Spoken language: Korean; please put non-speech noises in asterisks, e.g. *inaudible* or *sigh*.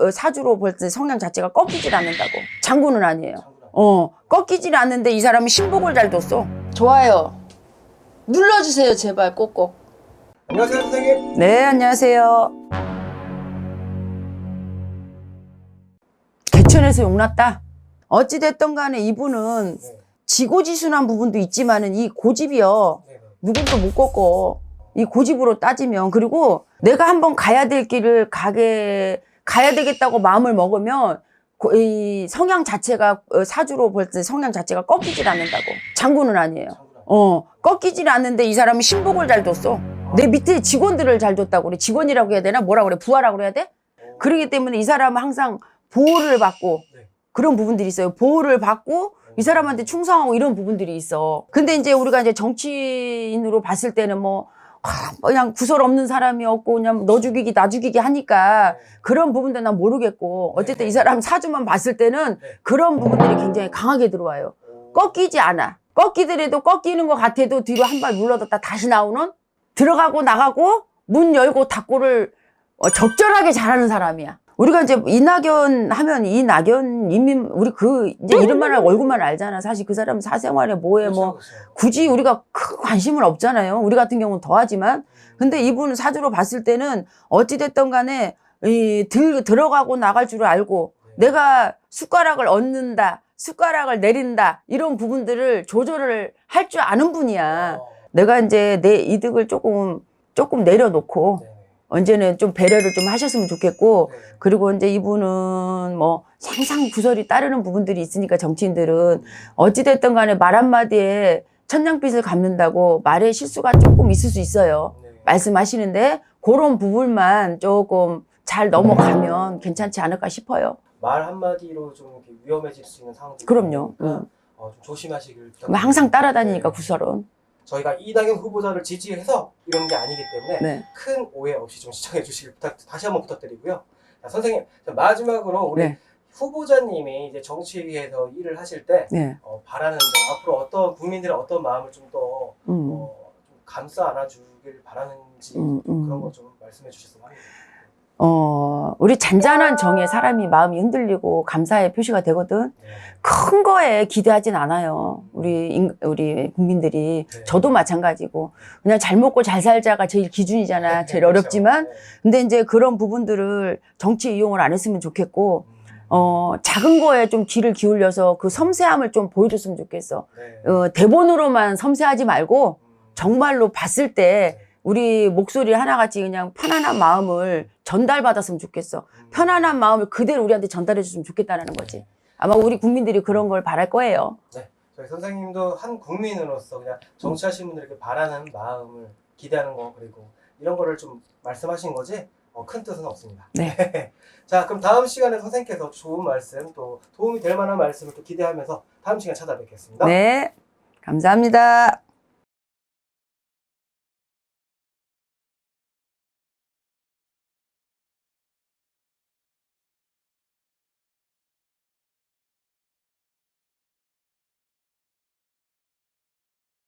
어, 사주로 볼 때 성향 자체가 꺾이질 않는다고. 장군은 아니에요. 어, 꺾이질 않는데 이 사람은 신복을 잘 뒀어. 좋아요. 눌러주세요, 제발 꼭꼭. 안녕하세요 선생님. 네, 안녕하세요. 개천에서 용났다. 어찌됐든 간에 이분은 네. 지고지순한 부분도 있지만은 이 고집이요. 네. 네. 누구도 못 꺾어. 이 고집으로 따지면. 그리고 내가 한번 가야 될 길을 가게, 가야 되겠다고 마음을 먹으면 고- 이 성향 자체가 어, 사주로 볼 때 성향 자체가 꺾이질 않는다고. 장군은 아니에요. 어, 꺾이질 않는데 이 사람은 신복을 잘 뒀어. 내 밑에 직원들을 잘 뒀다고 그래. 직원이라고 해야 되나? 뭐라 그래? 부하라고 그래야 돼? 그러기 때문에 이 사람은 항상 보호를 받고 네. 그런 부분들이 있어요. 보호를 받고 이 사람한테 충성하고 이런 부분들이 있어. 근데 이제 우리가 이제 정치인으로 봤을 때는 뭐 아, 그냥 구설 없는 사람이었고 그냥 너 죽이기 나 죽이기 하니까 그런 부분도 난 모르겠고 어쨌든 이 사람 사주만 봤을 때는 네. 그런 부분들이 굉장히 강하게 들어와요. 꺾이지 않아. 꺾이더라도 꺾이는 것 같아도 뒤로 한 발 물러뒀다 다시 나오는 들어가고 나가고 문 열고 닫고를 어, 적절하게 잘하는 사람이야. 우리가 이제 이낙연 하면 이낙연 이민 우리 그 이제 이름만 알 얼굴만 알잖아. 사실 그 사람 사생활에 뭐에 뭐 그렇죠, 그렇죠. 굳이 우리가 큰 관심은 없잖아요. 우리 같은 경우는 더하지만 근데 이분 사주로 봤을 때는 어찌됐든 간에 이 들, 들어가고 나갈 줄 알고 내가 숟가락을 얻는다, 숟가락을 내린다 이런 부분들을 조절을 할 줄 아는 분이야. 어, 내가 이제 내 이득을 조금 조금 내려놓고 네. 언제는 좀 배려를 좀 하셨으면 좋겠고 네. 그리고 이제 이분은 뭐 항상 구설이 따르는 부분들이 있으니까 정치인들은 어찌됐든 간에 말 한마디에 천냥빚을 갚는다고 말에 실수가 조금 있을 수 있어요. 네. 말씀하시는데 그런 부분만 조금 잘 넘어가면 괜찮지 않을까 싶어요. 말 한마디로 좀 위험해질 수 있는 상황들이 그럼요. 응. 어, 좀 조심하시길 부탁드립니다. 항상 따라다니니까 네. 구설은. 저희가 이낙연 후보자를 지지해서 이런 게 아니기 때문에 네. 큰 오해 없이 좀 시청해 주시길 부탁 다시 한번 부탁드리고요. 자, 선생님 자, 마지막으로 우리 네. 후보자님이 이제 정치에서 일을 하실 때 네. 어, 바라는 점 앞으로 어떤 국민들의 어떤 마음을 좀더 음. 어, 좀 감싸 안아주길 바라는지 음, 음. 그런 거 좀 말씀해 주셨으면 합니다. 어, 우리 잔잔한 정에 사람이 마음이 흔들리고 감사의 표시가 되거든. 네. 큰 거에 기대하진 않아요. 우리, 인- 우리 국민들이. 네. 저도 마찬가지고. 그냥 잘 먹고 잘 살자가 제일 기준이잖아. 제일 그렇죠. 어렵지만. 네. 근데 이제 그런 부분들을 정치 이용을 안 했으면 좋겠고, 음, 어, 작은 거에 좀 귀를 기울여서 그 섬세함을 좀 보여줬으면 좋겠어. 네. 어, 대본으로만 섬세하지 말고, 음, 정말로 봤을 때 네. 우리 목소리 하나같이 그냥 편안한 마음을 전달받았으면 좋겠어. 음. 편안한 마음을 그대로 우리한테 전달해 줬으면 좋겠다는 거지. 아마 우리 국민들이 그런 걸 바랄 거예요. 저희 선생님도 한 국민으로서 그냥 정치하시는 분들에게 바라는 마음을 기대하는 거 그리고 이런 거를 좀 말씀하신 거지 어, 큰 뜻은 없습니다. 네. *laughs* 자 그럼 다음 시간에 선생님께서 좋은 말씀 또 도움이 될 만한 말씀을 또 기대하면서 다음 시간 에 찾아뵙겠습니다. 네. 감사합니다.